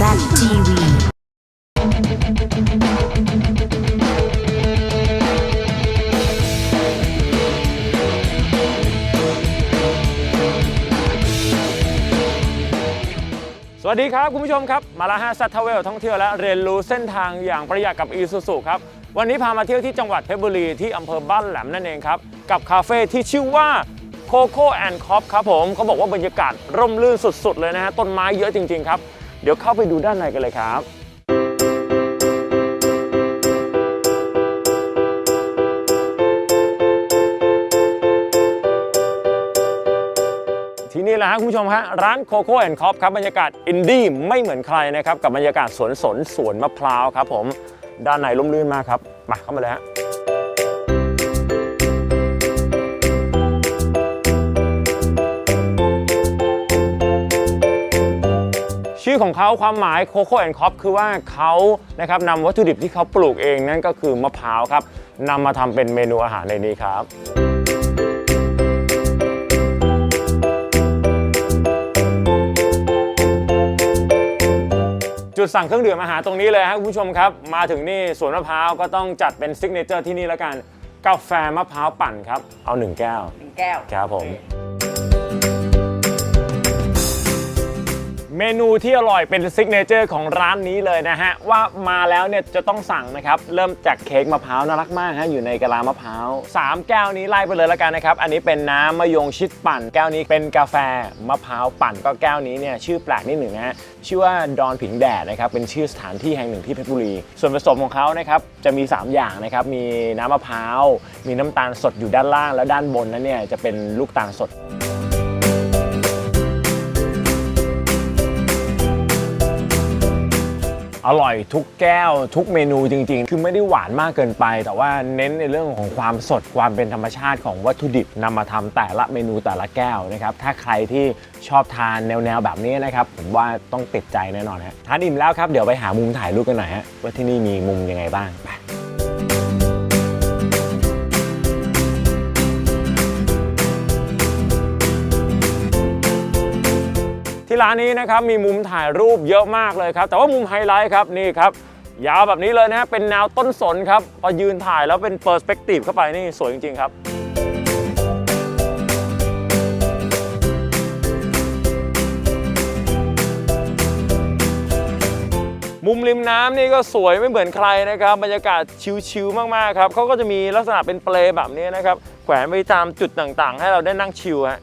ZTV สวัสดีครับ คุณผู้ชมครับ มาละฮะซัตทเวลท่องเที่ยวและเรียนรู้เส้นทางอย่างประหยัดกับอีซูซูครับ วันนี้พามาเที่ยวที่จังหวัดเพชรบุรีที่อำเภอบ้านแหลมนั่นเองครับ กับคาเฟ่ที่ชื่อว่า Coco and c o p ครับผมเขาบอกว่าบรรยากาศร่มรื่นสุดๆ เลยนะฮะ ต้นไม้เยอะจริง ๆ ครับ เดี๋ยวเข้าไปดูด้านในกันเลยครับที่นี่แหละฮะคุณผู้ชมฮะร้านโคโค่แอนด์คอฟครับบรรยากาศอินดี้ไม่เหมือนใครนะครับกับบรรยากาศสวนสนสวนมะพร้าวครับผมด้านในร่มรื่นมากครับมาเข้ามาเลยฮะ อของเขาความหมายโคโค่แอนด์คอฟคือว่าเขานะครับนำวัตถุดิบที่เขาปลูกเองนั่นก็คือมะพร้าวครับนำมาทำเป็นเมนูอาหารในนี้ครับจุดสั่งเครื่องดื่มอาหารตรงนี้เลยครับคุณผู้ชมครับ มาถึงนี่สวนมะพร้าวก็ต้องจัดเป็นซิกเนเจอร์ที่นี่แล้วกัน กาแฟมะพร้าวปั่นครับ เอา1แก้วหนึ่งแก้วครับผม มนูที่อร่อยเป็นซิกเนเจอร์ของร้านนี้เลยนะฮะ ว่ามาแล้วเนี่ยจะต้องสั่งนะครับ เริ่มจากเค้กมะพร้าวน่ารักมากฮะอยู่ในกะลามะพร้าว 3 แก้วนี้ไล่ไปเลยแล้วกันนะครับ อันนี้เป็นน้ำมะยงชิดปั่น แก้วนี้เป็นกาแฟมะพร้าวปั่นก็แก้วนี้เนี่ยชื่อแปลกนิดหนึ่งนะฮะชื่อว่าดอนผิงแดดนะครับเป็นชื่อสถานที่แห่งหนึ่งที่เพชรบุรี ส่วนผสมของเขานะครับจะมี 3 อย่างนะครับมีน้ำมะพร้าว มีน้ำตาลสดอยู่ด้านล่าง แล้วด้านบนนั้นเนี่ยจะเป็นลูกตาลสด อร่อยทุกแก้ว ทุกเมนูจริง ๆ คือไม่ได้หวานมากเกินไป แต่ว่าเน้นในเรื่องของความสดความเป็นธรรมชาติของวัตถุดิบนำมาทำแต่ละเมนูแต่ละแก้วนะครับถ้าใครที่ชอบทานแนวๆแบบนี้นะครับผมว่าต้องติดใจแน่นอนฮะทานอิ่มแล้วครับเดี๋ยวไปหามุมถ่ายรูปกันหน่อยฮะว่าที่นี่มีมุมยังไงบ้างไป ที่ร้านนี้นะครับมีมุมถ่ายรูปเยอะมากเลยครับ แต่ว่ามุมไฮไลท์ครับนี่ครับยาวแบบนี้เลยนะเป็นแนวต้นสนครับพอยืนถ่ายแล้วเป็นเปอร์สเปกทีฟเข้าไปนี่สวยจริง ๆ ครับมุมริมน้ำนี่ก็สวยไม่เหมือนใครนะครับบรรยากาศชิลๆมากๆครับเขาก็จะมีลักษณะเป็นเปลแบบนี้นะครับแขวนไปตามจุดต่างๆ ให้เราได้นั่งชิลฮะ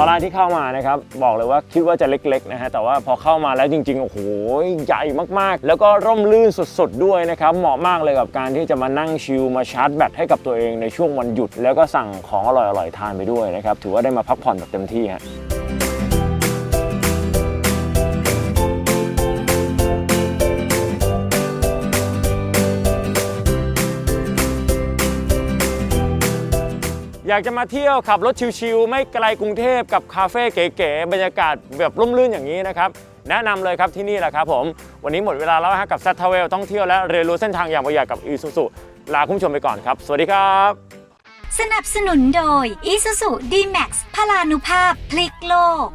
ตอนแรกที่เข้ามานะครับ บอกเลยว่าคิดว่าจะเล็กๆนะฮะแต่ว่าพอเข้ามาแล้วจริงๆ โอ้โห ใหญ่มากๆ แล้วก็ร่มรื่นสุดๆ ด้วยนะครับ เหมาะมากเลยกับการที่จะมานั่งชิลมาชาร์จแบตให้กับตัวเองในช่วงวันหยุด แล้วก็สั่งของอร่อยๆ ทานไปด้วยนะครับ ถือว่าได้มาพักผ่อนแบบเต็มที่ฮะ อยากจะมาเที่ยวขับรถชิลๆไม่ไกลกรุงเทพกับคาเฟ่เก๋ๆบรรยากาศแบบร่มรื่นอย่างนี้นะครับแนะนำเลยครับที่นี่แหละครับผม วันนี้หมดเวลาแล้วฮะกับซัตทเวลท่องเที่ยวและเรียนรู้เส้นทางอย่างประหยัดกับอีซูซูลาคุณผู้ชมไปก่อนครับ สวัสดีครับ สนับสนุนโดย Isuzu D-Max พลานุภาพพลิกโลก